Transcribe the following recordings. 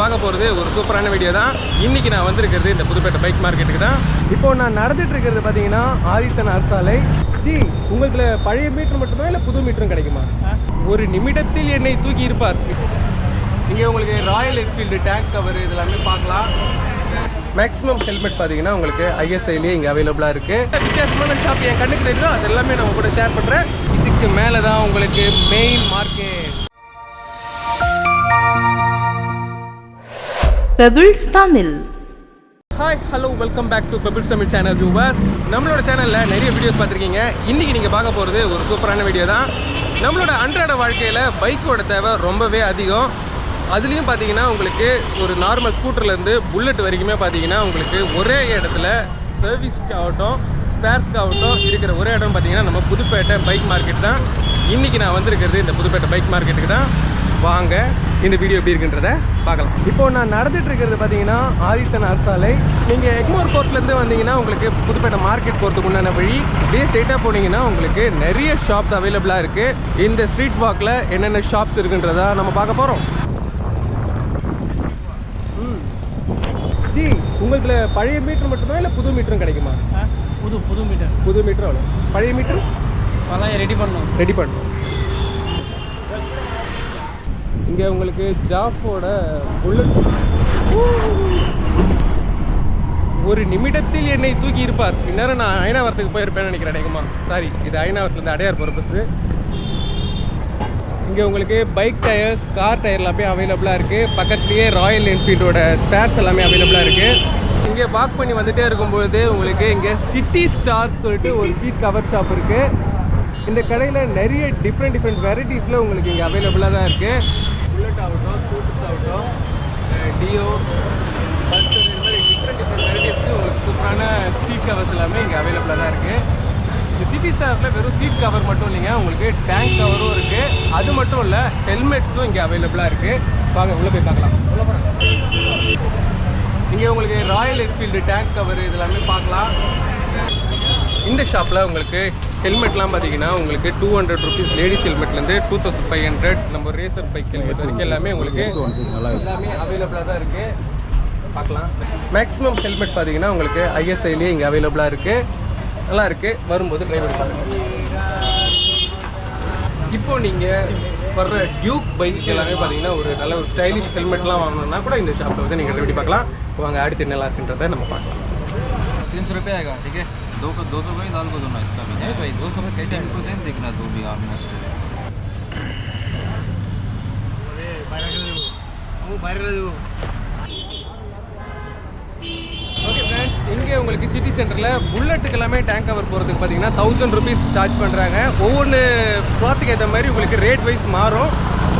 பார்க்க போகிறது ஒரு சூப்பரான வீடியோ தான். இன்னைக்கு நான் வந்திருக்கிறது இந்த புதுப்பேட்டை பைக் மார்க்கெட்டுக்கு தான். இப்போ நான் நடந்துட்டு இருக்கிறது பார்த்தீங்கன்னா ஆதித்தன் அரசாலை. ஜி உங்களுக்கு பழைய மீட்டர் மட்டும்தான் இல்லை புது மீட்டரும் கிடைக்குமா? ஒரு நிமிடத்தில் என்னை தூக்கி இருப்பார். இங்கே உங்களுக்கு ராயல் என்ஃபீல்டு டேங்க் கவர் இதெல்லாமே பார்க்கலாம். மேக்ஸிமம் ஹெல்மெட் பார்த்தீங்கன்னா உங்களுக்கு ஐஎஸ்ஐலேயே இங்கே அவைலபிளாக இருக்குது வித்தியாசமான ஷாப் என் கண்ணுக்கு தெரியுதோ அது எல்லாமே நான் கூட ஷேர் பண்ணுறேன் இதுக்கு மேலே தான் உங்களுக்கு main market Pebbles Tamil hi hello welcome back to Pebbles Tamil channel viewers நம்மளோட சேனலில் நிறைய வீடியோஸ் பார்த்துருக்கீங்க. இன்றைக்கி நீங்கள் பார்க்க போகிறது ஒரு சூப்பரான வீடியோ தான். நம்மளோட அன்றாட வாழ்க்கையில் பைக்கோட தேவை ரொம்பவே அதிகம். அதுலேயும் பார்த்தீங்கன்னா உங்களுக்கு ஒரு நார்மல் ஸ்கூட்டர்லேருந்து புல்லட் வரைக்குமே பார்த்தீங்கன்னா உங்களுக்கு ஒரே இடத்துல சர்வீஸ்க்கு ஆகட்டும் ஸ்பேர்ஸ்க்கு ஆகட்டும் இருக்கிற ஒரே இடம் பார்த்தீங்கன்னா நம்ம புதுப்பேட்டை பைக் மார்க்கெட் தான். இன்றைக்கி நான் வந்திருக்கிறது இந்த புதுப்பேட்டை பைக் மார்க்கெட்டுக்கு தான். வாங்க இந்த வீடியோ எப்படி இருக்குன்றத பார்க்கலாம். இப்போ நான் நடந்துட்டு இருக்கிறது பார்த்தீங்கன்னா ஆதித்தன் அரசாலை. நீங்கள் எக்மோர் கோர்ட்லேருந்து வந்தீங்கன்னா உங்களுக்கு புதுப்பேட்டை மார்க்கெட் போகிறதுக்கு உண்டான வழி. அப்படியே ஸ்ட்ரெயிட்டாக போனீங்கன்னா உங்களுக்கு நிறைய ஷாப்ஸ் அவைலபிளாக இருக்குது இந்த ஸ்ட்ரீட் வாக்கில் என்னென்ன ஷாப்ஸ் இருக்குன்றதா நம்ம பார்க்க போகிறோம் ஜி உங்களுக்கு பழைய மீட்டர் மட்டும்தான் இல்லை புது மீட்டரும் கிடைக்குமா? புது புது மீட்டர் புது மீட்டர் அவ்வளோ பழைய மீட்டர் அதான் ரெடி பண்ணோம். ரெடி பண்ணணும் இங்கே உங்களுக்கு ஜாஃபோட புல்லட் ஒரு நிமிடத்தில் என்னை தூக்கி இருப்பார். இந்நேரம் நான் அயனாவரத்துக்கு போயிருப்பேன்னு நினைக்கிறேன் அநேகமா. சாரி இது அயனாவரத்துலேருந்து அடையார் போகிற இங்கே உங்களுக்கு பைக் டயர்ஸ் கார் டயர் எல்லாமே அவைலபிளாக இருக்குது பக்கத்துலேயே ராயல் என்ஃபீல்டோட ஸ்பேர்ஸ் எல்லாமே அவைலபிளாக இருக்குது இங்கே வாக் பண்ணி வந்துட்டே இருக்கும்பொழுது உங்களுக்கு இங்கே சிட்டி ஸ்டார்ஸ் சொல்லிட்டு ஒரு சீட் கவர் ஷாப் இருக்குது இந்த கடையில் நிறைய டிஃப்ரெண்ட் டிஃப்ரெண்ட் வெரைட்டிஸில் உங்களுக்கு இங்கே அவைலபிளாக தான் இருக்குது புல்லட் ஆகட்டும் ஸ்கூட்டர்ஸ் ஆகட்டும் டியோ பல்சர் இந்த மாதிரி டிஃப்ரெண்ட் டிஃப்ரெண்ட் வெரைட்டிஸ்க்கு உங்களுக்கு சூப்பரான சீட் கவர்ஸ் எல்லாமே இங்கே அவைலபிளாக தான் இருக்குது இந்த சிட்டி ஸ்டாரில் வெறும் சீட் கவர் மட்டும் இல்லைங்க உங்களுக்கு டேங்க் கவரும் இருக்குது அது மட்டும் இல்லை ஹெல்மெட்ஸும் இங்கே அவைலபிளாக இருக்குது வாங்க உள்ளே போய் பார்க்கலாம். உள்ள இங்கே உங்களுக்கு ராயல் என்ஃபீல்டு டேங்க் கவர் இதெல்லாமே பார்க்கலாம். இந்த ஷாப்பில் உங்களுக்கு ஹெல்மெட்லாம் பார்த்தீங்கன்னா உங்களுக்கு டூ ஹண்ட்ரட் ருபீஸ் லேடிஸ் ஹெல்மெட்லேருந்து டூ தௌசண்ட் ஃபைவ் ஹண்ட்ரட் நம்ம ரேசர் பைக் ஹெல்மெட் வரைக்கும் எல்லாமே உங்களுக்கு எல்லாமே அவைலபிளாக தான் இருக்குது பார்க்கலாம் மேக்ஸிமம் ஹெல்மெட் பார்த்தீங்கன்னா உங்களுக்கு ஐஎஸ்ஐலேயே இங்கே அவைலபிளாக இருக்குது நல்லா இருக்குது வரும்போது ட்ரை பண்ணி பாருங்க இப்போ நீங்கள் வர்ற டியூக் பைக் எல்லாமே பார்த்தீங்கன்னா ஒரு நல்ல ஒரு ஸ்டைலிஷ் ஹெல்மெட்லாம் வாங்கணும்னா கூட இந்த ஷாப்பில் வந்து நீங்கள் ரெடி பார்க்கலாம் வாங்க அடுத்து நல்லா இருக்குன்றதை நம்ம பார்க்கலாம் तीन सौ रुपये आएगा ठीक है दो को दो सौ का ही दाल को दोनों इसका भी है भाई दो सौ में कैसे परसेंट दिखना दो भी ऑलमोस्ट ஓகே ஃப்ரெண்ட் இங்கே உங்களுக்கு சிட்டி சென்டரில் புல்லட்டுக்கு எல்லாமே டேங்க் கவர் போகிறதுக்கு பார்த்தீங்கன்னா தௌசண்ட் ருபீஸ் சார்ஜ் பண்ணுறாங்க ஒவ்வொன்று க்ளாத்துக்கு ஏற்ற மாதிரி உங்களுக்கு ரேட் வைஸ் மாறும்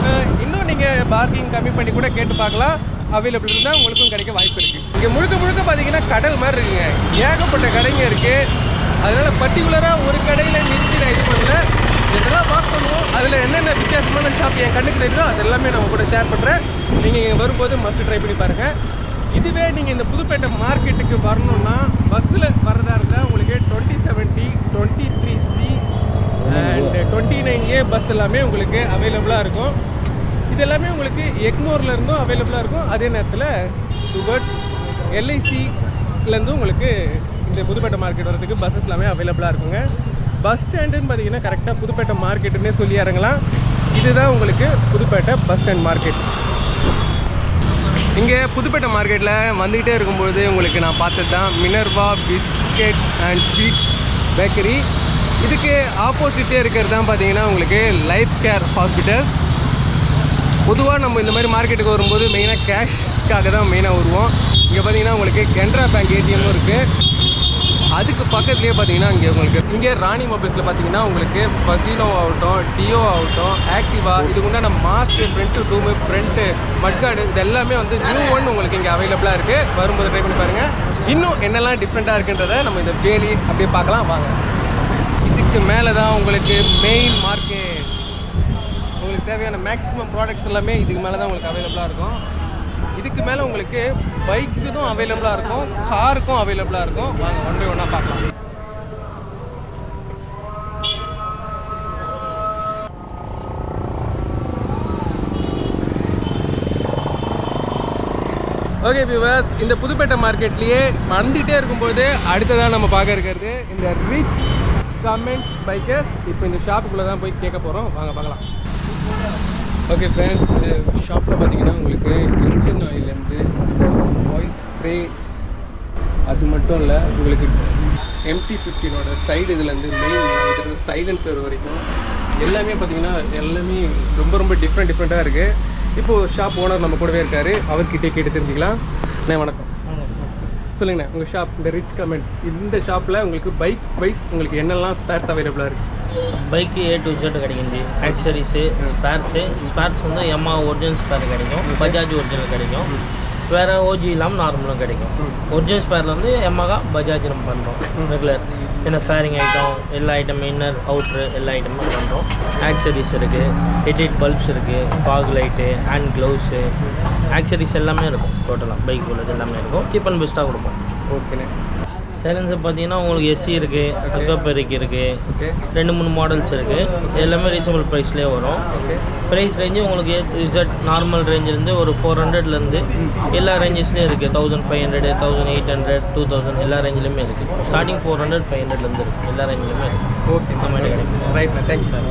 அஹ் இன்னும் நீங்கள் பார்க்கிங் கம்மி பண்ணி கூட கேட்டு பார்க்கலாம் அவைலபிள் இருந்தால் உங்களுக்கும் கிடைக்க வாய்ப்பு இருக்குது இங்கே முழுக்க முழுக்க பார்த்தீங்கன்னா கடல் மாதிரி இருக்குங்க. ஏகப்பட்ட கடைங்க இருக்குது அதனால் பர்டிகுலராக ஒரு கடையில் நிறுத்தி நான் இது பண்ணல. இதெல்லாம் பார்க்கணும் அதில் என்னென்ன வித்தியாசமான ஷாப் என் கண்ணுக்கு தெரியுதோ அது எல்லாமே நான் கூட ஷேர் பண்ணுறேன் நீங்கள் இங்கே வரும்போது மஸ்ட் ட்ரை பண்ணி பாருங்கள் இதுவே நீங்கள் இந்த புதுப்பேட்டை மார்க்கெட்டுக்கு வரணும்னா பஸ்ஸில் வரதா இருந்தால் உங்களுக்கு twenty seventy twenty three C and twenty nine A bus எல்லாமே உங்களுக்கு அவைலபிளாக இருக்கும். இது எல்லாமே உங்களுக்கு எக்மோர்ல இருந்தும் அவைலபிளாக இருக்கும். அதே நேரத்தில் சுகட் எல்ஐசிலேருந்தும் உங்களுக்கு இந்த புதுப்பேட்டை மார்க்கெட் வரதுக்கு பஸ்ஸஸ் எல்லாமே அவைலபிளாக இருக்குங்க. பஸ் ஸ்டாண்டுன்னு பார்த்தீங்கன்னா கரெக்டாக புதுப்பேட்டை மார்க்கெட்டுன்னே சொல்லி இறங்கலாம். இதுதான் உங்களுக்கு புதுப்பேட்டை பஸ் ஸ்டாண்ட் மார்க்கெட் இங்கே புதுப்பேட்டை மார்க்கெட்டில் வந்துக்கிட்டே இருக்கும்பொழுது உங்களுக்கு நான் பார்த்தது தான் Minerva biscuit and sweet bakery இதுக்கு ஆப்போசிட்டே இருக்கிறது தான் பார்த்தீங்கன்னா உங்களுக்கு லைஃப் கேர் ஹாஸ்பிட்டல் பொதுவாக நம்ம இந்த மாதிரி மார்க்கெட்டுக்கு வரும்போது மெயினாக கேஷ்க்காக தான் மெயினாக வருவோம். இங்கே பார்த்தீங்கன்னா உங்களுக்கு கென்ரா பேங்க் ஏடிஎம்மும் இருக்குது அதுக்கு பக்கத்துலேயே பார்த்தீங்கன்னா இங்கே உங்களுக்கு இங்கே ராணி மொபைல்ஸில் பார்த்தீங்கன்னா உங்களுக்கு பசினோ ஆகட்டும் டியோ ஆகட்டும் ஆக்டிவா இதுக்கு உண்டான mask front dome front mudguard இது எல்லாமே வந்து நியூ ஒன் உங்களுக்கு இங்கே அவைலபிளாக இருக்குது வரும்போது ட்ரை பண்ணி பாருங்கள் இன்னும் என்னெல்லாம் டிஃப்ரெண்ட்டாக இருக்குன்றதை நம்ம இந்த வேலி அப்படியே பார்க்கலாம். வாங்க. இதுக்கு மேலே தான் உங்களுக்கு மெயின் மார்க்கெட் உங்களுக்கு தேவையான மேக்ஸிமம் ப்ராடக்ட்ஸ் எல்லாமே இதுக்கு மேலே தான் உங்களுக்கு அவைலபிளாக இருக்கும். இதுக்கு மேலே உங்களுக்கு பைக்குக்கும் அவைலபிளாக இருக்கும் காருக்கும் அவைலபிளாக இருக்கும். வாங்க ஒன் பை ஒன்னாக பார்க்கலாம். ஓகே வியூவர்ஸ் இந்த புதுப்பேட்டை மார்க்கெட்லேயே வந்துகிட்டே இருக்கும்போது அடுத்ததாக நம்ம பார்க்க இருக்கிறது இந்த ரிச் கமெண்ட்ஸ் பைக்கை இப்போ இந்த ஷாப்புக்குள்ளே தான் போய் கேட்க போகிறோம் வாங்க பார்க்கலாம். ஓகே ஃப்ரெண்ட்ஸ் இந்த ஷாப்பில் பார்த்தீங்கன்னா உங்களுக்கு இன்ஜின் ஆயிலேருந்து ஆயில் ஸ்ப்ரே அது மட்டும் இல்லை உங்களுக்கு எம்டி ஃபிஃப்டினோட சைடு இதுலேருந்து மெயின் சைலன்சர் வரைக்கும். எல்லாமே பார்த்தீங்கன்னா எல்லாமே ரொம்ப ரொம்ப டிஃப்ரெண்ட் டிஃப்ரெண்ட்டாக இருக்குது இப்போது ஷாப் ஓனர் நம்ம கூடவே இருக்கார். அவர்கிட்டே கேட்டு தெரிஞ்சுக்கலாம். அண்ணே வணக்கம். சொல்லுங்கண்ணே உங்கள் ஷாப் இந்த ரிச் கமெண்ட் இந்த ஷாப்பில் உங்களுக்கு பைக் பைக் உங்களுக்கு என்னெல்லாம் ஸ்பேர்ஸ் அவைலபிளாக இருக்குது பைக்கு ஏ டு ஜெட் கிடைக்குது ஆக்சரிஸு ஸ்பேர்ஸு ஸ்பேர்ஸ் வந்து எம்மா ஒரிஜினல் ஸ்பேர் கிடைக்கும். பஜாஜ் ஒரிஜினல் கிடைக்கும். வேறு ஓஜி இல்லாமல் நார்மலும் கிடைக்கும். ஒரிஜினல் ஸ்பேரில் வந்து எம்மாகா பஜாஜ் நம்ம பண்ணுறோம் ரெகுலர் என்ன ஃபேரிங் ஐட்டம் எல்லா ஐட்டம் இன்னர் அவுட்ரு எல்லா ஐட்டமும் பண்ணுறோம் ஆக்சரிஸ் இருக்குது ஹெட்லைட் பல்ப்ஸ் இருக்குது fog light hand gloves accessories எல்லாமே இருக்கும். டோட்டலாக பைக் உள்ளது எல்லாமே இருக்கும். சீப் அண்ட் பெஸ்ட்டாக கொடுப்போம். ஓகேண்ணே சைலன்சர் பார்த்தீங்கன்னா உங்களுக்கு எஸ்சி இருக்குது அக்வாபெரிக் இருக்குது ஓகே ரெண்டு மூணு மாடல்ஸ் இருக்குது எல்லாமே ரீசனபிள் ப்ரைஸ்லேயே வரும். ஓகே ப்ரைஸ் ரேஞ்சு உங்களுக்கு இசட் நார்மல் ரேஞ்சிலேருந்து ஒரு ஃபோர் ஹண்ட்ரட்லேருந்து எல்லா ரேஞ்சஸ்லேயும் இருக்குது thousand five hundred thousand eight hundred two thousand எல்லா ரேஞ்சிலுமே இருக்குது ஸ்டார்டிங் ஃபோர் ஹண்ட்ரட் ஃபைவ் ஹண்ட்ரட்லேருந்து இருக்குது எல்லா ரேஞ்சிலுமே இருக்குது ஓகே இந்த மாதிரி கிடைக்கும் ரைட்ண்ணே தேங்க்யூ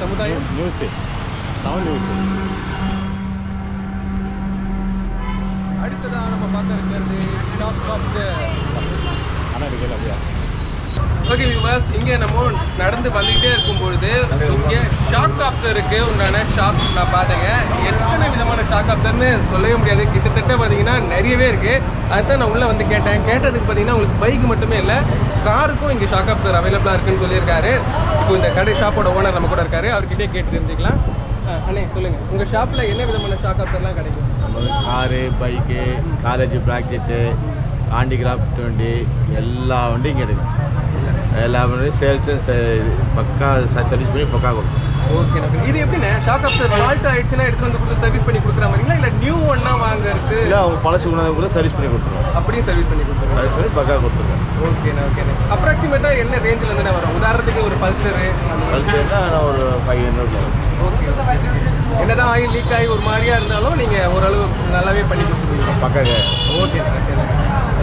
சமுதாயம் நியூஸ் தமிழ் நியூஸ் அடுத்ததாக நம்ம பார்க்க இருக்கிறது ஆஃப் த ஓகே விவாஸ் இங்கே நம்ம நடந்து வந்துக்கிட்டே இருக்கும்பொழுது இங்கே ஷாக் ஆப்சருக்கு உண்டான ஷாப் நான் பார்த்தேங்க. எத்தனை விதமான ஷாக் ஆப்சர்னு சொல்லவே முடியாது. கிட்டத்தட்ட பார்த்தீங்கன்னா நிறையவே இருக்குது அதுதான் நான் உள்ளே வந்து கேட்டேன். கேட்டதுக்கு பார்த்தீங்கன்னா உங்களுக்கு பைக் மட்டுமே இல்லை காருக்கும் இங்கே ஷாக் ஆப்சர் அவைலபிளாக இருக்குன்னு சொல்லியிருக்காரு. இப்போ இந்த கடை ஷாப்போட ஓனர் நம்ம கூட இருக்காரு. அவர்கிட்டே கேட்டு தெரிஞ்சுக்கலாம். அண்ணே சொல்லுங்கள் உங்கள் ஷாப்பில் என்ன விதமான ஷாக் ஆஃபர்லாம் கிடைக்கும்? நம்ம car bike college project handicraft வண்டி எல்லா வண்டியும் கிடைக்கும். எல்லா சேல்ஸும் பக்கா சர்வீஸ் பண்ணி பக்கா கொடுக்கும். ஓகே இது எப்படிண்ணே? ஷாக் ஆப்சர் ஃபால்ட் ஆயிடுச்சுன்னா எடுத்து வந்து கொடுத்து சர்வீஸ் பண்ணி கொடுக்குற மாதிரிங்களா? இல்லை நியூ ஒன்னா வாங்குறதுக்கு? இல்லை அவங்க பழசு கொண்டாந்து கூட சர்வீஸ் பண்ணி கொடுத்துருவோம். அப்படியும் சர்வீஸ் பண்ணி கொடுத்துருவோம். சர்வீஸ் பண்ணி பக்கா கொடுத்துருவோம். ஓகேண்ணே ஓகேண்ணே அப்ராக்சிமேட்டாக என்ன ரேஞ்சில் இருந்து வரும்? உதாரணத்துக்கு ஒரு பல்சரு பல்சர்னா ஒரு ஃபைவ் ஹண்ட்ரட் ஓகே என்னதான் ஆயில் லீக் ஆகி ஒரு மாதிரியா இருந்தாலும் நீங்கள் ஓரளவு நல்லாவே பண்ணி கொடுத்துருவீங்க. பக்கா ஓகே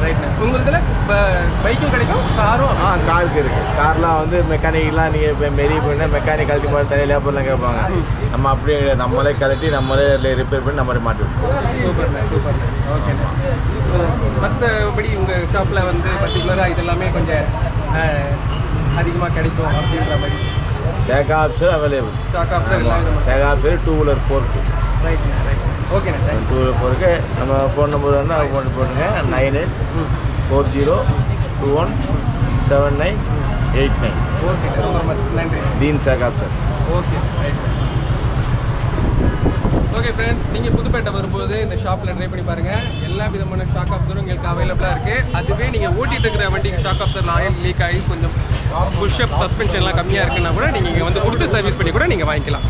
ரைட்ண்ணே உங்களுதுல இப்போ பைக்கும் கிடைக்கும் காரும் ஆ காருக்கு இருக்குது கார்லாம் வந்து மெக்கானிக்லாம் நீங்கள் இப்போ மெரி பண்ண மெக்கானிக் கழட்டி மாதிரி தனி லேபர்லாம் கேட்பாங்க. நம்ம அப்படியே கிடையாது. நம்மளே கழட்டி நம்மளே ரிப்பேர் பண்ணி நம்மளே மாட்டி விட்டுருவோம். சூப்பர்ண்ணே சூப்பர்ண்ணே ஓகேண்ணே மற்றபடி உங்கள் ஷாப்பில் வந்து பர்டிகுலராக இதெல்லாமே கொஞ்சம் அதிகமாக கிடைக்கும் அப்படின்ற மாதிரி. சேகா option available stock option சேகா option two wheeler ஃபோர்க்கு ரைட் ரைட் ஓகேண்ணே டூ வீலர் ஃபோருக்கு நம்ம ஃபோன் நம்பர் வந்து ஃபோன் போட்டுங்க nine eight four zero two one seven nine eight nine okay ரொம்ப ரொம்ப நன்றி தீன் Sekha option okay okay friends நீங்கள் புதுப்பேட்டை வரும்போது இந்த ஷாப்பில் ட்ரை பண்ணி பாருங்கள் எல்லா விதமான ஷாக் ஆப்சரும் உங்களுக்கு அவைலபிளாக இருக்குது அதுவே நீங்கள் ஓட்டிகிட்டு இருக்கிற வண்டிக்கு ஷாக் ஆப்சர் ஆயில் லீக் ஆகி கொஞ்சம் புஷ்அப் சஸ்பென்ஷன்லாம் கம்மியாக இருக்குன்னா கூட நீங்கள் இங்கே வந்து கொடுத்து சர்வீஸ் பண்ணி கூட நீங்கள் வாங்கிக்கலாம்.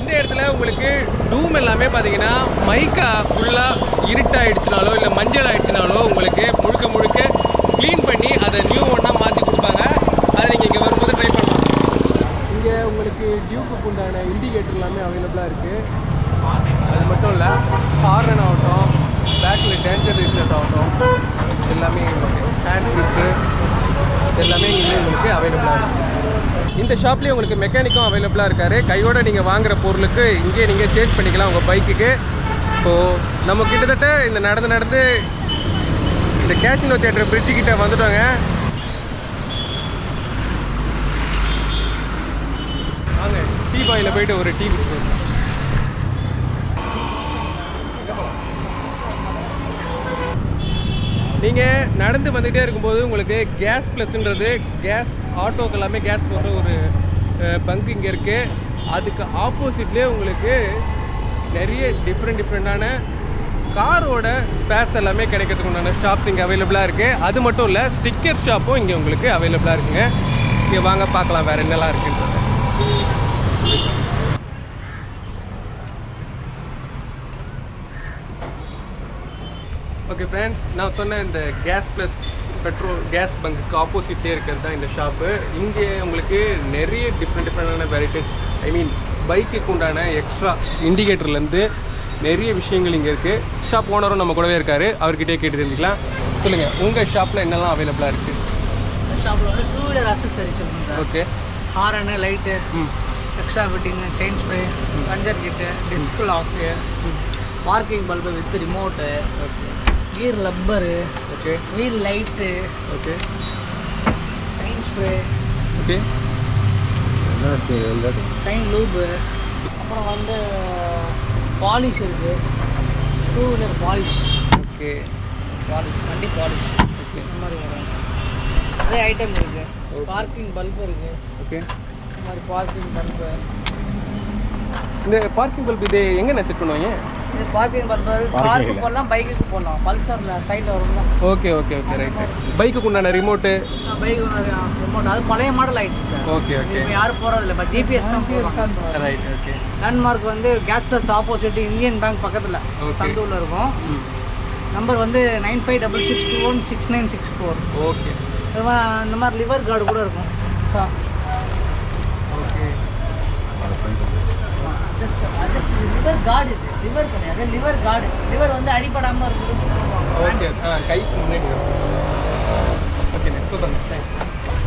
இந்த இடத்துல உங்களுக்கு டூம் எல்லாமே பார்த்தீங்கன்னா மைக்கா ஃபுல்லாக இருட்டாயிடுச்சுனாலோ இல்லை மஞ்சள் ஆயிடுச்சுனாலோ உங்களுக்கு முழுக்க முழுக்க க்ளீன் பண்ணி அதை நியூ ஒன்னாக மாற்றி கொடுப்பாங்க. அதை நீங்கள் இங்கே வரும்போது ட்ரை பண்ணலாம். இங்கே உங்களுக்கு டியூக்கு உண்டான இண்டிகேட்டர் எல்லாமே அவைலபிளாக இருக்குது அது மட்டும் இல்லை ஹார்ன் ஆகட்டும் பேக்கில் டேஞ்சர் ரிசல்ட் ஆகட்டும் எல்லாமே உங்களுக்கு ஹேண்ட் கிரிப்பு எல்லாமே இங்கே உங்களுக்கு அவைலபிளாக இருக்குது இந்த ஷாப்லேயே உங்களுக்கு மெக்கானிக்கும் அவைலபிளாக இருக்காரு. கையோட நீங்கள் வாங்குற பொருளுக்கு இங்கே நீங்கள் சேஞ்ச் பண்ணிக்கலாம் உங்கள் பைக்குக்கு இப்போது நம்ம கிட்டத்தட்ட இந்த நடந்து நடந்து இந்த கேசினோ தியேட்டர் பிரிட்ஜு கிட்ட வந்துட்டோங்க. வாங்க டீ பாயில் போயிட்டு ஒரு டீ குடிப்போம் நீங்கள் நடந்து வந்துகிட்டே இருக்கும்போது உங்களுக்கு கேஸ் ப்ளஸ்ன்றது கேஸ் ஆட்டோக்கு எல்லாமே கேஸ் போடுற ஒரு பங்க் இங்கே இருக்குது அதுக்கு ஆப்போசிட்லேயே உங்களுக்கு நிறைய டிஃப்ரெண்ட் டிஃப்ரெண்ட்டான காரோட ஸ்பேர்ஸ் எல்லாமே கிடைக்கிறதுக்கு உண்டான ஷாப்ஸ் இங்கே அவைலபிளாக இருக்குது அது மட்டும் இல்லை ஸ்டிக்கர் ஷாப்பும் இங்கே உங்களுக்கு அவைலபிளாக இருக்குங்க. இங்கே வாங்க பார்க்கலாம் வேறு என்னெல்லாம் இருக்குன்றது. ஓகே ஃப்ரெண்ட்ஸ் நான் சொன்ன இந்த கேஸ் ப்ளஸ் பெட்ரோல் கேஸ் பங்குக்கு ஆப்போசிட்லேயே இருக்கிறது தான் இந்த ஷாப்பு இங்கே உங்களுக்கு நிறைய டிஃப்ரெண்ட் டிஃப்ரெண்டான வெரைட்டிஸ் ஐ மீன் பைக்குக்கு உண்டான எக்ஸ்ட்ரா இண்டிகேட்டர்லேருந்து நிறைய விஷயங்கள் இங்கே இருக்குது ஷாப் ஓனரும் நம்ம கூடவே இருக்காரு. அவர்கிட்டயே கேட்டு தெரிஞ்சுக்கலாம். சொல்லுங்கள் உங்கள் ஷாப்பில் என்னெல்லாம் அவைலபிளாக இருக்குது ஷாப்பில் வந்து two wheeler accessories okay horn light extra fitting chain spray puncture kit disc lock parking bulb with remote okay gear rubber okay. Wheel light okay. Chain spray okay. Chain lube. அப்புறம் வந்து பாலிஷ் இருக்குது two wheeler polish. Okay. Polish வண்டி polish. Okay. இந்த மாதிரி வரும். நிறைய item இருக்குது parking bulb இருக்குது ஓகே. இந்த மாதிரி பார்க்கிங் பல்பு இந்த பார்க்கிங் பல்ப் இது எங்கே செட் பண்ணுவாங்க? இது பார்க்கிங் பல்பு காருக்கு போடலாம் பைக்குக்கு போடலாம் பல்சரில் சைடில் வரும்ல. ஓகே ஓகே ஓகே ரைட் பைக்குக்கு உண்டான ரிமோட்டு பைக் ரிமோட் அது பழைய மாடல் ஆயிடுச்சு சார் ஓகே யாரும் போகிறதில்ல இப்போ ஜிபிஎஸ் தான் ரைட் ஓகே லேண்ட்மார்க் வந்து gas plus opposite Indian bank பக்கத்தில். சந்தூரில் இருக்கும். ம். நம்பர் வந்து nine five double six two one six nine six four okay இந்த மாதிரி இந்த மாதிரி லிவர் கார்டு கூட இருக்கும். ஸோ லிவர் கார்டு இது. லிவர் கிடையாது. லிவர் கார்டு லிவர் வந்து அடிபடாமல் இருக்குது கைக்கு முன்னாடி okay super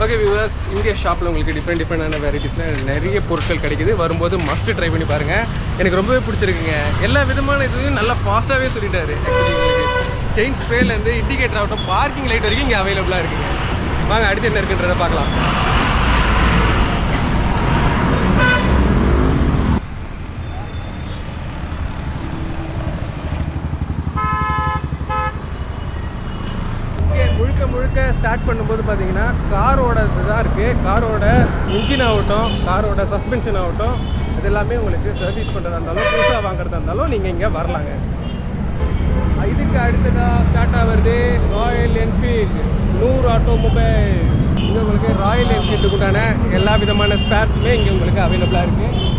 okay viewers India ஷாப்பில் உங்களுக்கு டிஃப்ரெண்ட் டிஃப்ரெண்டான வெரைட்டிஸில் நிறைய பொருட்கள் கிடைக்குது. வரும்போது மஸ்ட் ட்ரை பண்ணி பாருங்கள் எனக்கு ரொம்பவே பிடிச்சிருக்குங்க. எல்லா விதமான இதுவும் நல்லா ஃபாஸ்ட்டாகவே சொல்லிட்டாரு. ஆக்சுவலி உங்களுக்கு செயின் ஸ்ப்ரேலேருந்து இண்டிகேட்டர் ஆகட்டும் பார்க்கிங் லைட் வரைக்கும் இங்கே அவைலபிளாக இருக்குங்க. வாங்க அடுத்து என்ன இருக்குன்றதை பார்க்கலாம் இங்கே முழுக்க ஸ்டார்ட் பண்ணும்போது பார்த்தீங்கன்னா காரோட இதுதான் இருக்குது காரோட இன்ஜின் ஆகட்டும் காரோட சஸ்பென்ஷன் ஆகட்டும் இது எல்லாமே உங்களுக்கு சர்வீஸ் பண்ணுறதா இருந்தாலும் புதுசாக வாங்குறதா இருந்தாலும் நீங்கள் இங்கே வரலாங்க. இதுக்கு அடுத்ததாக ஸ்டார்ட் ஆகிறது ராயல் என்ஃபீல்டு நூறு ஆட்டோமொபைல் இங்கே உங்களுக்கு ராயல் என்ஃபீல்டுக்குண்டான எல்லா விதமான ஸ்பேர்ஸுமே இங்கே உங்களுக்கு அவைலபிளாக இருக்குது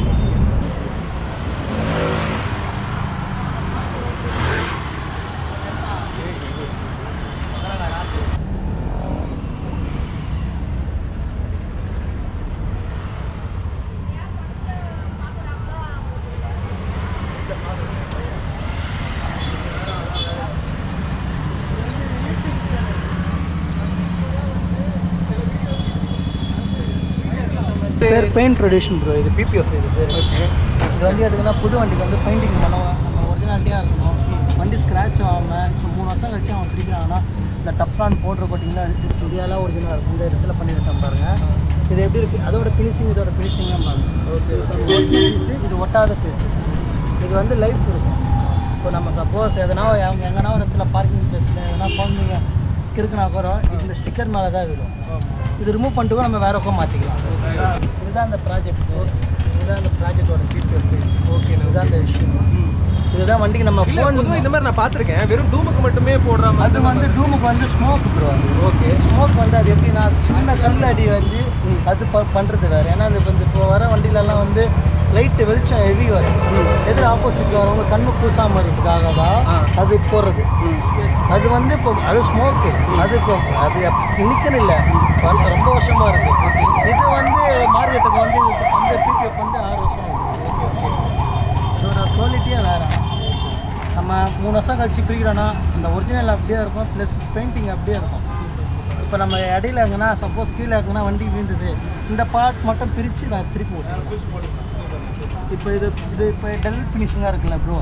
பேர் பெயிண்ட் ப்ரொடியூஷன் ப்ரோ இது பிபிஎஃப் இது பேர். ஓகே இது வந்து எதுக்குன்னா புது வண்டிக்கு வந்து பெயிண்டிங் பண்ணுவோம் நம்ம ஒரிஜினாலிட்டியாக இருக்கணும். வண்டி ஸ்க்ராட்ச் ஆகாமல் இப்போ மூணு வருஷம் கழிச்சு அவன் பிடிக்கிறாங்கன்னா இந்த டப்லான் போடுற போட்டிங்கன்னா இந்தியாலாம் ஒரிஜினலாக இருக்கும். இந்த இடத்துல பண்ணியிருக்கேன் பாருங்க. இது எப்படி இருக்குது அதோட ஃபினிஷிங் இதோட ஃபினிஷிங்காக பாருங்க ஓகே பீஸு இது ஒட்டாத பீஸு இது வந்து லைஃப் இருக்கும். இப்போ நம்ம சப்போஸ் எதனா அவங்க எங்கன்னா ஒரு இடத்துல பார்க்கிங் பிளேஸில் எதனா குழந்தைங்க இருக்குனா கூட இந்த ஸ்டிக்கர் மேலே தான் விடும் இது ரிமூவ் பண்ணிட்டு நம்ம வேற பக்கம் மாற்றிக்கலாம் இதுதான் அந்த ப்ராஜெக்ட் இதுதான் அந்த ப்ராஜெக்டோட பிபிஎஃப் ஓகே இதுதான் அந்த விஷயம் இதுதான் வண்டிக்கு நம்ம ஃபோன் இந்த மாதிரி நான் பார்த்துருக்கேன். வெறும் டூமுக்கு மட்டுமே போடுற அது மாதிரி வந்து டூமுக்கு வந்து ஸ்மோக் ப்ரோ அது ஓகே ஸ்மோக் வந்து அது எப்படின்னா சின்ன கல் அடி வந்து அது ப- பண்றது வேறு. ஏன்னா அது வந்து இப்போ வர வண்டியிலலாம் வந்து லைட்டு வெளிச்சம் ஹெவி வரும். எதிர் ஆப்போசிட் வரவங்க கண்ணு கூசாமல் இருக்கிறதுக்காக தான். அது போடுறது. அது வந்து இப்போ அது ஸ்மோக்கு அது இப்போ அது இன்னைக்குன்னு இல்லை பல- ரொம்ப வருஷமாக இருக்கு. இது வந்து மார்க்கெட்டுக்கு வந்து அந்த பிபிஎஃப் வந்து ஆறு வருஷம் இதோட குவாலிட்டியாக வேறு. நம்ம மூணு வருஷம் கழிச்சு பிரிக்கிறோன்னா அந்த ஒரிஜினல் அப்படியே இருக்கும் ப்ளஸ் பெயிண்டிங் அப்படியே இருக்கும். இப்போ நம்ம இடையில இருக்குன்னா சப்போஸ் கீழே இருக்குன்னா வண்டி வீழ்ந்தது இந்த பார்ட் மட்டும் பிரித்து நான் திருப்பி விட்டுருவேன் இப்போ இது இது இப்போ டல் ஃபினிஷிங்காக இருக்குல்ல ப்ரோ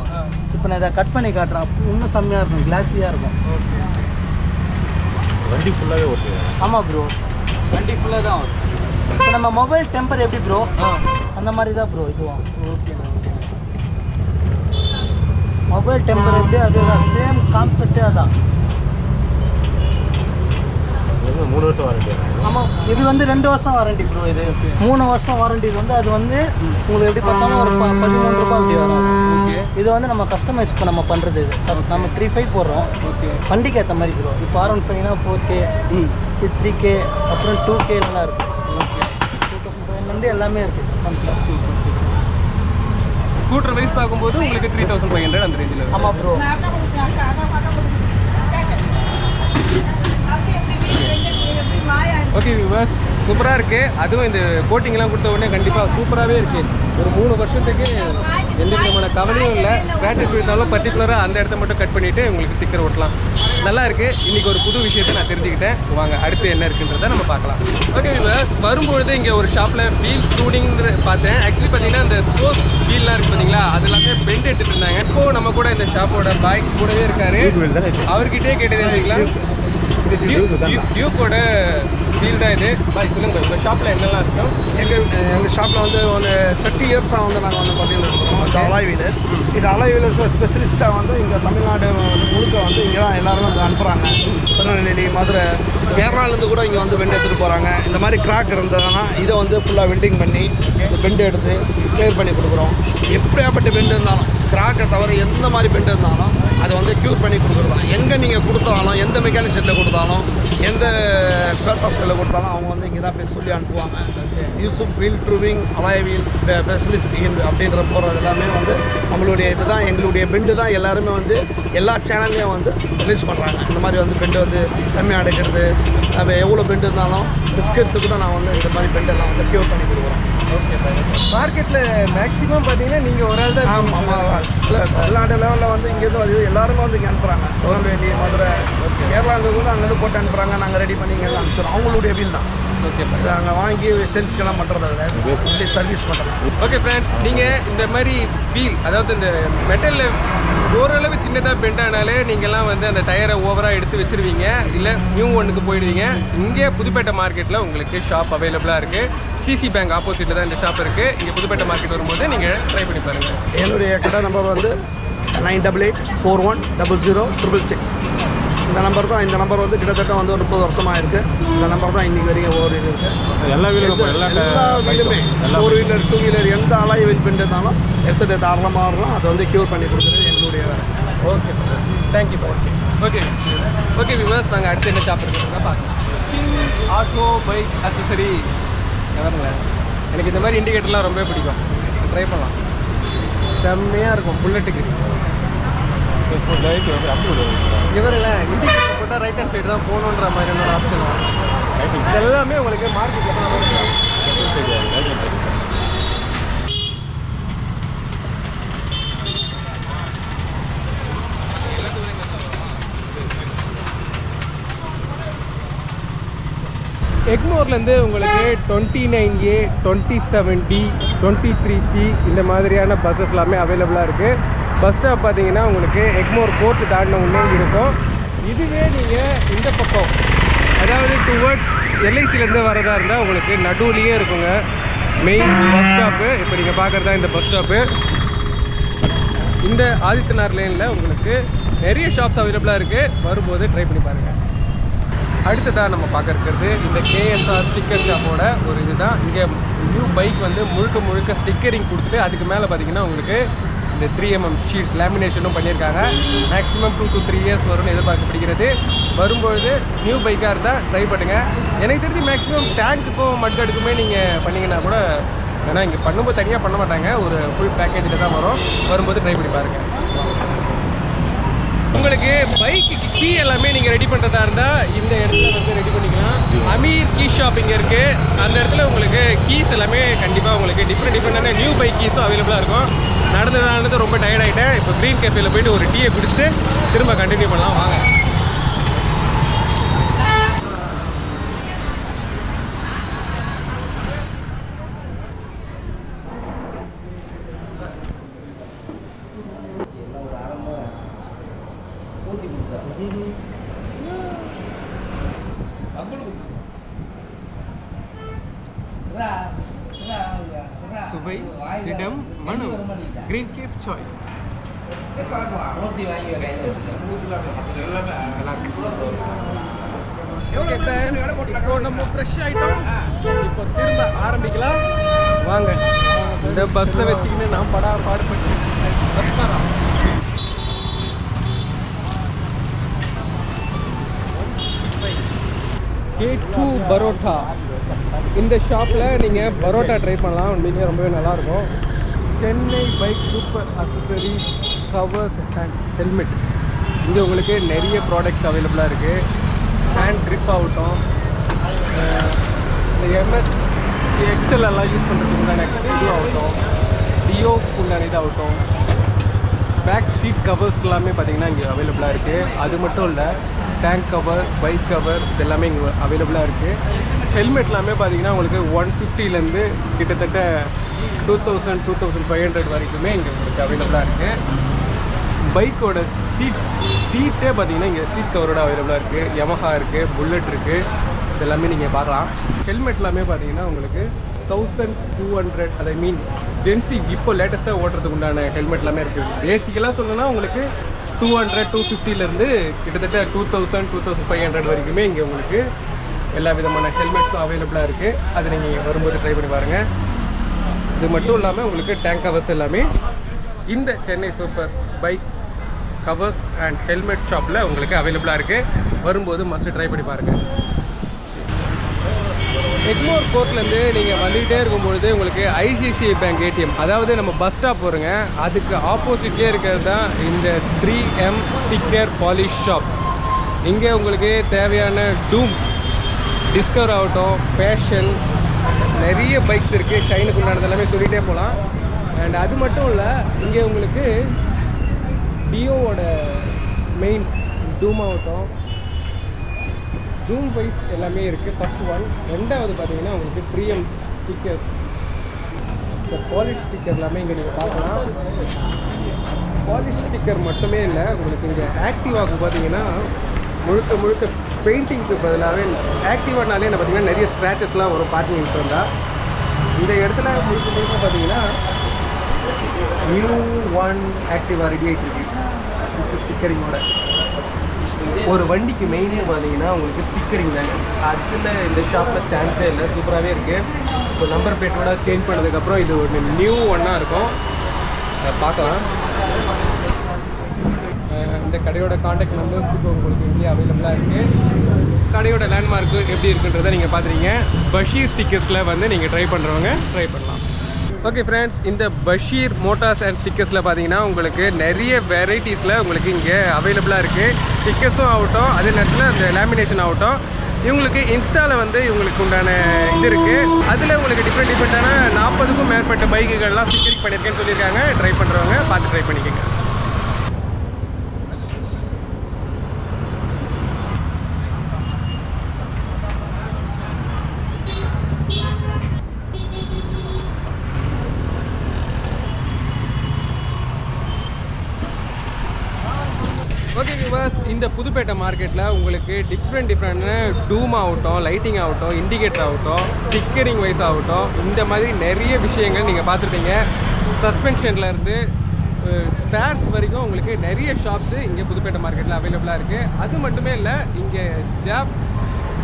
இப்போ நான் இதை கட் பண்ணி காட்டுறேன். அப்போ இன்னும் செம்மையாக இருக்கும் கிளாஸியாக இருக்கும். வண்டி ஃபுல்லாகவே ஓகே ஆமாம் ப்ரோ வண்டி ஃபுல்லாக தான் இப்போ நம்ம மொபைல் டெம்பர் எப்படி ப்ரோ அந்த மாதிரி தான் ப்ரோ இதுவும். ஓகே மொபைல் டெம்பர் எப்படி? அதுதான் சேம் கான்செப்டே அதான். மூணு வருஷம் வாரண்டி ஆமாம் இது வந்து ரெண்டு வருஷம் வாரண்டி ப்ரோ இது. மூணு வருஷம் வாரண்டி வந்து அது வந்து உங்களுக்கு எப்படி பார்த்தாலும் ஒரு பதிமூணு ரூபாய் அப்படி வரும். ஓகே இது வந்து நம்ம கஸ்டமைஸ் இப்போ நம்ம பண்ணுறது இது. நம்ம த்ரீ ஃபைவ் போடுறோம். ஓகே வண்டிக்கு ஏற்ற மாதிரி ப்ரோ இப்போ ஆர் ஒன் ஃபைவ்னா ஃபோர் கே இது த்ரீ கே அப்புறம் டூ கேலாம் இருக்குது ஓகே டூ தௌசண்ட் ஃபைவ்லேருந்து எல்லாமே இருக்குது சம்திங் ஸ்கூட்டர் வைஸ் பார்க்கும்போது உங்களுக்கு த்ரீ தௌசண்ட் ஃபைவ் ஹண்ட்ரட் அந்த ரேஞ்சில் ஆமாம் ப்ரோ ஓகே வியூவர்ஸ் சூப்பராக இருக்குது அதுவும் இந்த கோட்டிங்லாம் கொடுத்த உடனே கண்டிப்பாக சூப்பராகவே இருக்குது ஒரு மூணு வருஷத்துக்கு எந்த விதமான கவலையும் இல்லை. ஸ்க்ராச்சஸ் விழுந்தாலும் பர்டிகுலராக அந்த இடத்த மட்டும் கட் பண்ணிவிட்டு உங்களுக்கு ஸ்டிக்கர் ஒட்டலாம் நல்லா இருக்குது இன்றைக்கி ஒரு புது விஷயத்தை நான் தெரிஞ்சுக்கிட்டேன். வாங்க அடுத்து என்ன இருக்குன்றதை நம்ம பார்க்கலாம். ஓகே வியூவர்ஸ் வரும்பொழுது இங்கே ஒரு ஷாப்பில் வீல் ட்ரூடிங் பார்த்தேன். ஆக்சுவலி பார்த்தீங்கன்னா அந்த ஸ்போர்ட்ஸ் வீல்லாம் இருக்குது பார்த்தீங்களா? அது எல்லாமே பெண்ட் எடுத்துட்டு இருந்தாங்க. இப்போ நம்ம கூட இந்த ஷாப்போட பாய் கூடவே இருக்காரு. அவர்கிட்டே டியூ- டியூக்கோட ஃபீல் தான் இது? பாய் சொல்லுங்க உங்கள் ஷாப்பில் என்னெல்லாம் இருக்கும்? எங்கள் எங்கள் ஷாப்பில் வந்து ஒரு தேர்ட்டி இயர்ஸாக வந்து நாங்கள் வந்து பார்த்தீங்கன்னா இருக்கிறோம். இது அலாய் வீலர் இது அலாய் ஸ்பெஷலிஸ்ட்டாக வந்து இங்கே தமிழ்நாடு முழுக்க வந்து இங்கே தான் எல்லாரும் வந்து அனுப்புகிறாங்க திருநெல்வேலி மதுரை கேரளாலேருந்து கூட இங்கே வந்து பெண்ட் எடுத்துகிட்டு போகிறாங்க இந்த மாதிரி கிராக் இருந்ததுன்னா இதை வந்து ஃபுல்லாக வெல்டிங் பண்ணி இந்த பெண்டு எடுத்து கிளியர் பண்ணி கொடுக்குறோம். எப்படியாப்பட்ட பெண்டு இருந்தாலும் கிராக்கை தவிர எந்த மாதிரி பெண்டு இருந்தாலும் அதை வந்து க்யூர் பண்ணி கொடுக்குறது தான் எங்கே நீங்கள் கொடுத்தாலும் எந்த மெக்கானிக் செட்டில் கொடுத்தாலும் எந்த ஸ்பேர் பார்ட்ஸ்களில் கொடுத்தாலும் அவங்க வந்து இங்கே தான் பேர் சொல்லி அனுப்புவாங்க. Yusuf wheel truing alloy wheel specialist அப்படின்ற போகிறது எல்லாமே வந்து நம்மளுடைய இதுதான் எங்களுடைய பெண்டு தான் எல்லாருமே வந்து எல்லா சேனல்லையும் வந்து ரிலீஸ் பண்ணுறாங்க இந்த மாதிரி வந்து பெண்டு வந்து கம்மியாக அடைக்கிறது நம்ம எவ்வளோ பெண்டு இருந்தாலும் ரிஸ்க் எடுத்து கூட நான் வந்து இந்த மாதிரி பெண்டெல்லாம் வந்து க்யூர் பண்ணி கொடுக்குறோம். மார்க்கெட்டில் மேக்ஸிமம் பார்த்தீங்கன்னா நீங்கள் ஒரு ஆள் தான் ஆமாம் தமிழ்நாடு லெவலில் வந்து இங்கேருந்து வந்து எல்லாருமே வந்து இங்கே அனுப்புகிறாங்க திருநெல்வேலி மதுரை கேரளாவுக்கு கூட அங்கேருந்து போட்டு அனுப்புகிறாங்க நாங்கள் ரெடி பண்ணி இங்கே அனுப்பிச்சிடும் அவங்களுடைய வீல் தான். ஓகே அங்கே வாங்கி சேல்ஸ்க்கெல்லாம் பண்ணுறத விட இப்படி சர்வீஸ் பண்ணுறோம் ஓகே ஃப்ரெண்ட்ஸ் நீங்கள் இந்த மாதிரி வீல் அதாவது இந்த மெட்டலில் ஓரளவு சின்னதாக பெண்ட் ஆனாலே நீங்கள்லாம் வந்து அந்த டயரை ஓவராக எடுத்து வச்சிருவீங்க. இல்லை நியூ ஒன்றுக்கு போயிடுவீங்க. இங்கே புதுப்பேட்டை மார்க்கெட்டில் உங்களுக்கு ஷாப் அவைலபிளாக இருக்குது சிசி பேங்க் ஆப்போசிட்டில் தான் இந்த ஷாப் இருக்குது இங்கே புதுப்பேட்டை மார்க்கெட் வரும்போது நீங்கள் ட்ரை பண்ணி பாருங்கள் என்னுடைய கடை நம்பர் வந்து nine double eight four one double zero triple six இந்த நம்பர் தான் இந்த நம்பர் வந்து கிட்டத்தட்ட வந்து ஒரு முப்பது வருஷமாக இருக்குது இந்த நம்பர் தான் இன்னைக்கு வரைக்கும் ஓடி இருக்கு. எல்லா எந்த- எல்லா வீலுமே ஃபோர் வீலர் டூ வீலர் எந்த அலாய் வீல் பெண்ட் இருந்தாலும் எடுத்துகிட்டு தாராளமாக வரலாம். அதை வந்து க்யூர் பண்ணி கொடுக்குறது எங்களுடைய வேலை. Okay thank you okay okay okay viewers நாங்கள் அடுத்து என்ன இருக்குங்க பார்க்கலாம் ஆட்டோ பைக் அசசரி பாருங்களேன் எனக்கு இந்த மாதிரி இண்டிகேட்டர்லாம் ரொம்ப பிடிக்கும். ட்ரை பண்ணலாம். செம்மையாக இருக்கும். புல்லட்டுக்கு இவரில் இண்டிகேட்டர் போட்டால் ரைட் ஹேண்ட் சைடு தான் போகணுன்ற மாதிரி என்னோட ஆப்ஷன் இது எல்லாமே உங்களுக்கு மார்க்கெட்டில் தான் எக்மோர்லேருந்து உங்களுக்கு twenty nine A twenty seven D twenty three C இந்த மாதிரியான பஸ்ஸஸ் எல்லாமே அவைலபிளாக இருக்குது பஸ் ஸ்டாப் பார்த்தீங்கன்னா உங்களுக்கு எக்மோர் கோர்ட்டு தாண்டின உடனே இருக்கும். இதுவே நீங்கள் இந்த பக்கம் அதாவது டுவர்ட்ஸ் எல்ஐசிலேருந்து வரதா இருந்தால் உங்களுக்கு நடுவுலையே இருக்குங்க. மெயின் பஸ் ஸ்டாப்பு இப்போ நீங்கள் பார்க்குறதா இந்த பஸ் ஸ்டாப்பு இந்த ஆதித்யநார் லைனில் உங்களுக்கு நிறைய ஷாப்ஸ் அவைலபிளாக இருக்குது வரும்போது ட்ரை பண்ணி பாருங்கள் அடுத்ததாக நம்ம பார்க்கறது இந்த கேஎஸ்ஆர் ஸ்டிக்கர் ஷாப்போட ஒரு இதுதான். இங்கே நியூ பைக் வந்து முழுக்க முழுக்க ஸ்டிக்கரிங் கொடுத்துட்டு அதுக்கு மேலே பார்த்தீங்கன்னா உங்களுக்கு இந்த த்ரீ எம்எம் ஷீட் லேமினேஷனும் பண்ணியிருக்காங்க. Maximum two to three years வரும்னு எதிர்பார்க்கப்படுகிறது. வரும்பொழுது நியூ பைக்காக இருந்தால் ட்ரை பண்ணுங்கள் எனக்கு தெரிஞ்சு மேக்ஸிமம் டேங்க்குக்கும் மட்கடுக்குமே நீங்கள் பண்ணீங்கன்னா கூட ஏன்னா இங்கே பண்ணும்போது தனியாக பண்ண மாட்டாங்க. ஒரு ஃபுல் பேக்கேஜில் தான் வரும். வரும்போது ட்ரை பண்ணி பாருங்கள் உங்களுக்கு பைக்கு கீ எல்லாமே நீங்கள் ரெடி பண்ணுறதா இருந்தால் இந்த இடத்துல வந்து ரெடி பண்ணிக்கலாம். அமீர் கீ ஷாப் இங்கே இருக்குது அந்த இடத்துல உங்களுக்கு கீஸ் எல்லாமே கண்டிப்பாக உங்களுக்கு டிஃப்ரெண்ட் டிஃப்ரெண்டான நியூ பைக் கீஸும் அவைலபிளாக இருக்கும். நடந்து நடந்து ரொம்ப டயர்ட் ஆகிட்டேன் இப்போ க்ரீன் கேஃபேல போயிட்டு ஒரு டீயை குடிச்சிட்டு திரும்ப கண்டினியூ பண்ணலாம். வாங்க. கிரீன் ஓகே இப்போ நம்ம ஃப்ரெஷ் ஆகிட்டோம் இப்போ திரும்ப ஆரம்பிக்கலாம். வாங்க. இந்த பஸ்ஸை வச்சுக்கின்னு நான் படா பாடுபட்டு பஸ் பாரா கே டூ பரோட்டா இந்த ஷாப்பில் நீங்கள் பரோட்டா ட்ரை பண்ணலாம். உண்மையிலேயே ரொம்பவே நல்லாயிருக்கும் Chennai bike super accessories covers and helmet. இங்கே உங்களுக்கு நிறைய ப்ராடக்ட்ஸ் அவைலபிளாக இருக்குது ஹேண்ட் ட்ரிப் ஆகட்டும். இந்த எம்எஸ் எக்ஸல் எல்லாம் யூஸ் பண்ணுறதுக்கு உண்டான இது ஆகட்டும். டியோ உண்டான இது ஆகட்டும் பேக் சீட் கவர்ஸ் எல்லாமே பார்த்தீங்கன்னா இங்கே அவைலபிளாக இருக்குது அது மட்டும் இல்லை டேங்க் கவர் பைக் கவர் இது எல்லாமே இங்கே அவைலபிளாக இருக்குது ஹெல்மெட் எல்லாமே பார்த்தீங்கன்னா உங்களுக்கு ஒன் ஃபிஃப்டிலேருந்து கிட்டத்தட்ட two thousand two thousand five hundred வரைக்குமே இங்கே உங்களுக்கு அவைலபிளாக இருக்குது பைக்கோட சீட் சீட்டே பார்த்தீங்கன்னா இங்கே சீட் கவரோட அவைலபிளாக இருக்குது யமஹா இருக்குது புல்லட் இருக்குது இதெல்லாமே நீங்கள் பார்க்கலாம். ஹெல்மெட் எல்லாமே பார்த்தீங்கன்னா உங்களுக்கு தௌசண்ட் டூ ஹண்ட்ரட் அதை மீன் ஜென்சி இப்போ லேட்டஸ்ட்டாக ஓட்டுறதுக்கு உண்டான ஹெல்மெட் எல்லாமே இருக்குது பேசிக்கலாக சொல்லணும்னா உங்களுக்கு டூ ஹண்ட்ரட் டூ ஃபிஃப்டிலேருந்து கிட்டத்தட்ட two thousand two thousand five hundred வரைக்குமே இங்கே உங்களுக்கு எல்லா விதமான ஹெல்மெட்ஸும் அவைலபிளாக இருக்குது அது நீங்கள் வரும்போது ட்ரை பண்ணி பாருங்கள் இது மட்டும் இல்லாமல் உங்களுக்கு டேங்க் கவர்ஸ் எல்லாமே இந்த Chennai super bike covers and helmet ஷாப்பில் உங்களுக்கு அவைலபிளாக இருக்குது வரும்போது மஸ்ட் ட்ரை பண்ணி பாருங்கள் எக்மோர் கோர்ட்லேருந்து நீங்கள் வந்துக்கிட்டே இருக்கும்பொழுது உங்களுக்கு ஐசிசிஐ பேங்க் ஏடிஎம் அதாவது நம்ம பஸ் ஸ்டாப் வருங்க. அதுக்கு ஆப்போசிட்லேயே இருக்கிறது தான் இந்த three M sticker polish shop இங்கே உங்களுக்கு தேவையான டூம் டிஸ்கவர் ஆகட்டும் ஃபேஷன் நிறைய பைக்ஸ் இருக்குது ஷைனுக்கு உண்டானது எல்லாமே சொல்லிகிட்டே போகலாம் அண்ட் அது மட்டும் இல்லை இங்கே உங்களுக்கு டியோவோட மெயின் டூம் ஆகட்டும் ஜூம் வைஸ் எல்லாமே இருக்குது ஃபர்ஸ்ட் ஒன் ரெண்டாவது பார்த்தீங்கன்னா உங்களுக்கு ப்ரீஎம் ஸ்டிக்கர்ஸ் இந்த பாலிஷ் ஸ்டிக்கர் எல்லாமே இங்கே நீங்கள் பார்க்கலாம். பாலிஷ் ஸ்டிக்கர் மட்டுமே இல்லை உங்களுக்கு இங்கே ஆக்டிவாக பார்த்தீங்கன்னா முழுக்க முழுக்க பெயிண்டிங்க்கு பதிலாகவே ஆக்டிவானாலே என்ன பார்த்தீங்கன்னா நிறைய ஸ்க்ராச்சஸ்லாம் வரும் பார்க்கிங் இருந்தால் இந்த இடத்துல முழுக்க முழுக்க பார்த்தீங்கன்னா நியூ ஒன் ஆக்டிவா ரெடி ஆகிட்டு இருக்கு. ஸ்டிக்கரிங்கோட ஒரு வண்டிக்கு மெயினே பார்த்தீங்கன்னா உங்களுக்கு ஸ்டிக்கரிங் தாங்க அதில் இந்த ஷாப்பில் சான்ஸே இல்லை. சூப்பராகவே இருக்குது இப்போ நம்பர் பிளேட்டோட சேஞ்ச் பண்ணதுக்கப்புறம் இது ஒரு நியூ ஒன்னாக இருக்கும். அதை பார்க்கலாம். இந்த கடையோட காண்டாக்ட் நம்பர்ஸ் இப்போ உங்களுக்கு இங்கே அவைலபிளாக இருக்குது கடையோட லேண்ட்மார்க்கு எப்படி இருக்குன்றதை நீங்கள் பார்த்துருங்க பஷீர் ஸ்டிக்கர்ஸில் வந்து நீங்கள் ட்ரை பண்ணுறவங்க ட்ரை பண்ணலாம். ஓகே ஃப்ரெண்ட்ஸ் இந்த பஷீர் மோட்டார்ஸ் அண்ட் ஸ்டிக்கர்ஸில் பார்த்தீங்கன்னா உங்களுக்கு நிறைய வெரைட்டிஸில் உங்களுக்கு இங்கே அவைலபிளாக இருக்குது ஸ்டிக்கர்ஸும் ஆகட்டும் அதே நேரத்தில் அந்த லேமினேஷன் ஆகட்டும் இவங்களுக்கு இன்ஸ்டாவில் வந்து இவங்களுக்கு உண்டான இது இருக்குது அதில் உங்களுக்கு டிஃப்ரெண்ட் டிஃப்ரெண்ட்டான நாற்பதுக்கும் மேற்பட்ட பைக்குகள்லாம் ஸ்டிக்கரிங் பண்ணியிருக்கேன்னு சொல்லியிருக்காங்க. ட்ரை பண்ணுறவங்க பார்த்து ட்ரை பண்ணிக்கோங்க ஓகே விவாஸ் இந்த புதுப்பேட்டை மார்க்கெட்டில் உங்களுக்கு டிஃப்ரெண்ட் டிஃப்ரெண்ட்னு டூம் ஆகட்டும் லைட்டிங் ஆகட்டும் இண்டிகேட்டர் ஆகட்டும் ஸ்டிக்கரிங் வைஸ் ஆகட்டும் இந்த மாதிரி நிறைய விஷயங்கள் நீங்கள் பார்த்துருப்பீங்க. சஸ்பென்ஷன்லேருந்து ஸ்பேர்ஸ் வரைக்கும் உங்களுக்கு நிறைய ஷாப்ஸு இங்கே புதுப்பேட்டை மார்க்கெட்டில் அவைலபிளாக இருக்குது அது மட்டுமே இல்லை இங்கே ஜாப்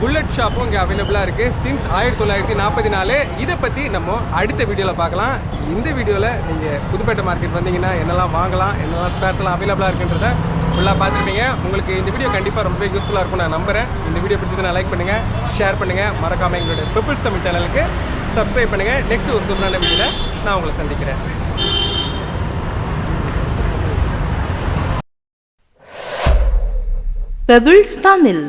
புல்லட் ஷாப்பும் இங்கே அவைலபிளாக இருக்குது சின்ஸ் ஆயிரத்தி தொள்ளாயிரத்தி நாற்பத்தி நாலு இதை பற்றி நம்ம அடுத்த வீடியோவில் பார்க்கலாம். இந்த வீடியோவில் நீங்கள் புதுப்பேட்டை மார்க்கெட் வந்தீங்கன்னா என்னெல்லாம் வாங்கலாம் என்னெல்லாம் ஸ்பேர்ஸ்லாம் அவைலபிளாக இருக்குன்றத ஃபுல்லாக பார்த்துருப்பீங்க. உங்களுக்கு இந்த வீடியோ கண்டிப்பாக ரொம்ப யூஸ்ஃபுல்லாக இருக்கும் நான் நம்புகிறேன் இந்த வீடியோ பிடிச்சதுன்னா லைக் பண்ணுங்கள் ஷேர் பண்ணுங்கள் மறக்காமல் எங்களுடைய பெப்பிள்ஸ் தமிழ் சேனலுக்கு சப்ஸ்கிரைப் பண்ணுங்கள் நெக்ஸ்ட் ஒரு சூப்பரான வீடியோவில் நான் உங்களை சந்திக்கிறேன். பெபிள்ஸ் தமிழ்